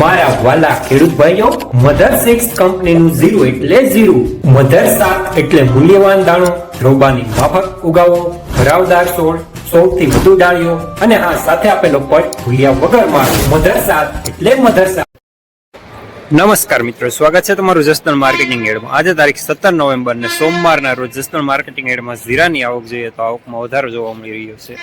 મારા વાલા ખેડૂત ભાઈઓ, મધર સિક્સ કંપનીનું ઝીરો એટલે ઝીરો, મધર સાત એટલે મૂલ્યવાન દાણો, રોબાની માફક ઉગાવો, ભરાવદાર છોડ સૌથી વધુ ડાળીઓ, અને આ સાથે આપેલો પટ ભૂલ્યા વગર મારો. મધર સાત એટલે મધર સાત. નમસ્કાર મિત્રો, સ્વાગત છે તમારું જસદણ માર્કેટિંગ એડમાં. આજે તારીખ સત્તર નવેમ્બર ને સોમવારના રોજ જસદણ માર્કેટિંગ એડમાં ઝીરાની આવક જોઈએ તો આવકમાં વધારો જોવા મળી રહ્યો છે.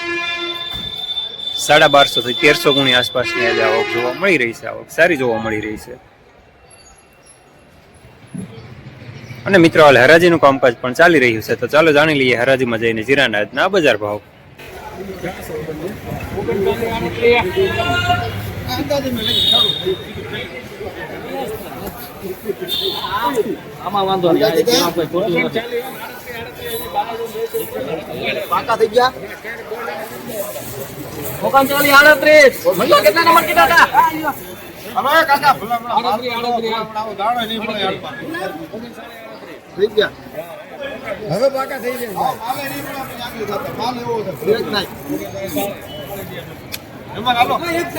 સાડા બારસો થી તેરસો ગુણી આસપાસની આજે આવક જોવા મળી રહી છે. આવક સારી જોવા મળી રહી છે. અને મિત્રો હાલ હરાજીનું કામકાજ પણ ચાલી રહ્યું છે. તો ચાલો જાણી લઈએ હરાજીમાં જઈને જીરાના આજના બજાર ભાવ. આમાં વાંધો નહીં. પાકા થઈ ગયા? ઓગણચાલીસ આડત્રીસ ભૈયા કેટલા નંબર કીધા હતા આડત્રીસ, આડત્રીસ, થઈ ગયા હવે પાકા થઈ એક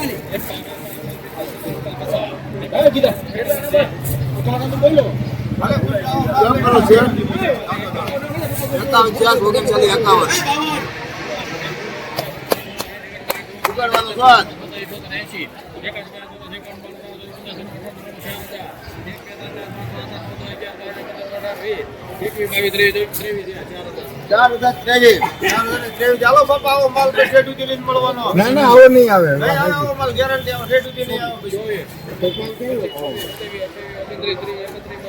કરો છે ઓગણચાલીસ એકાવન ઉગાડવાનું સ્વાદ ચાર હજાર ત્રેવીસ. ત્રેવીસ. ચાલો બાપા આવો માલ શેઠ સુધી મળવાનો. ના ના આવો નહીં આવે. નહીં આવો માલ ગેરંટી આવે. શેઠ સુધી નહીં આવો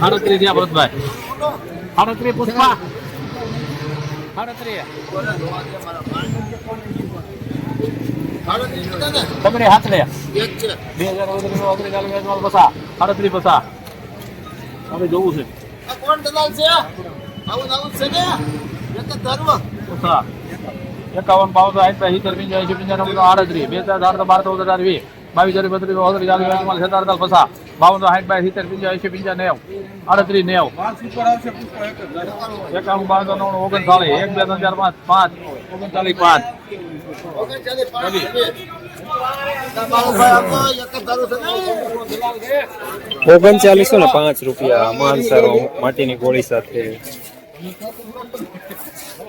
સાડત્રીસ થયા ભરતભાઈ સાડત્રીસ પુષ્પા હાથ લે બે હજાર ઓગણીસ ઓગણીસ ચાલીસ હજાર પસા સાડત્રીસ પસા હવે જોવું છે કોણ દલાલ છે આવું આવું છે ને એક બે ચાર ચાર બાર ચૌદ હજાર વીસ બાવીસ ચાલીસ બત્રીસ ઓગણત્રીસ ચાલીસ બેતાલીસ સત્તર પસા બાવન સાઠ બાય સિત્તેર પંચા એસી પંચા નેવ. આડત્રીસ, નેવ. એકાવન બાવન નવ ઓગણચાલીસ. એક, બે, ત્રણ, ચાર, પાંચ પાંચ. ઓગણચાલીસ, પાંચ? ઓગણચાલીસો ને પાંચ રૂપિયા માનસરો માટીની ગોળી સાથે.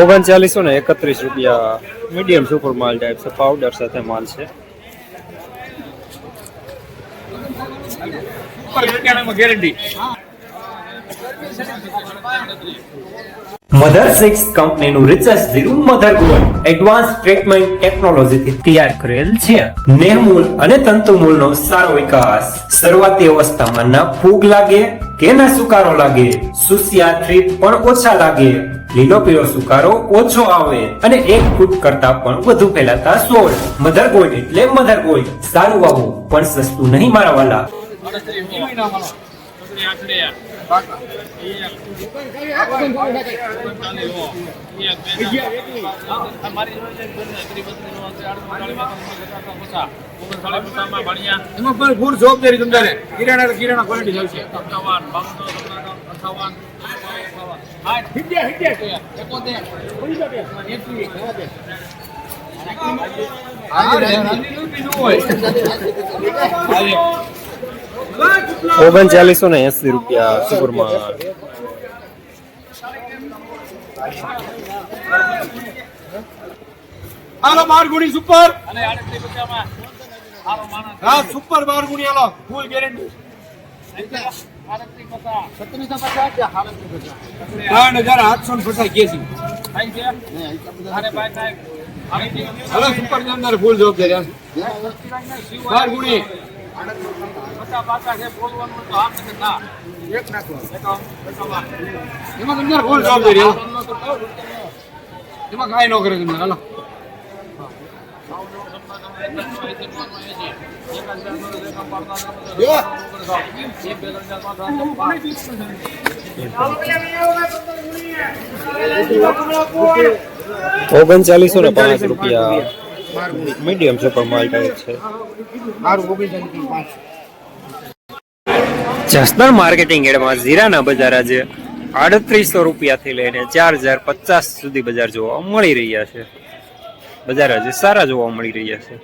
ઓગણચાલીસો ને એકત્રીસ રૂપિયા મીડિયમ સુપર માલ ટાઈપ છે પાવડર સાથે માલ છે. મધર સિક્સ કંપનીનું research zero mother gold advance treatment ટેકનોલોજીથી તૈયાર કરેલ છે. નેહમૂલ અને તંતુમૂલનો સારો વિકાસ. શરૂઆતી અવસ્થામાં ના ફૂગ લાગે કે ના સુકારો લાગે? સુસિયા થ્રીપ પણ ઓછા લાગે. લીલો પીળો સુકારો ઓછો આવે અને એક ફૂટ કરતા પણ વધુ ફેલાતા સોળ. મધર ગોલ્ડ એટલે મધર ગોલ્ડ સારું વાવું, પણ સસ્તું નહીં મારા વાલા. એમાં ગુણ જવાબદારી તમારે કિરાણા કિરાણા ક્વોલિટી ચાલશે અઠાવન બાવન અઠાવન એકોતેર ઓગણચાલીસો ને એસી રૂપિયા સુપરમાં. હાલો બાર ગુણી સુપર. હા સુપર બાર ગુણી હાલો ફૂલ ગેરંટી ત્રણ હજાર આઠસો ને પચાસ કેસી છે અરે ભાઈ સાહેબ આડત્રીસ હાલો સુપરની અંદર ફૂલ જવાબદારી. બાર ગુણી પચાસ પાકા છે બોલવાનું હોય તો આમ નથી ના એક નાખો એકાવન, એકાવન. એમાં તમને ફૂલ જવાબદારી હાલો એમાં કાંઈ ન કરે તમને હાલો ઓગણચાલીસો ને પાંચ રૂપિયા મીડિયમ સુપર માલ ટાઈપ છે. મારું જસદણ માર્કેટિંગ એડમાં જીરાના બજાર આજે આડત્રીસો રૂપિયાથી લઈને ચાર હજાર પચાસ સુધી બજાર જોવા મળી રહ્યા છે. બજાર આજે સારા જોવા મળી રહ્યા છે.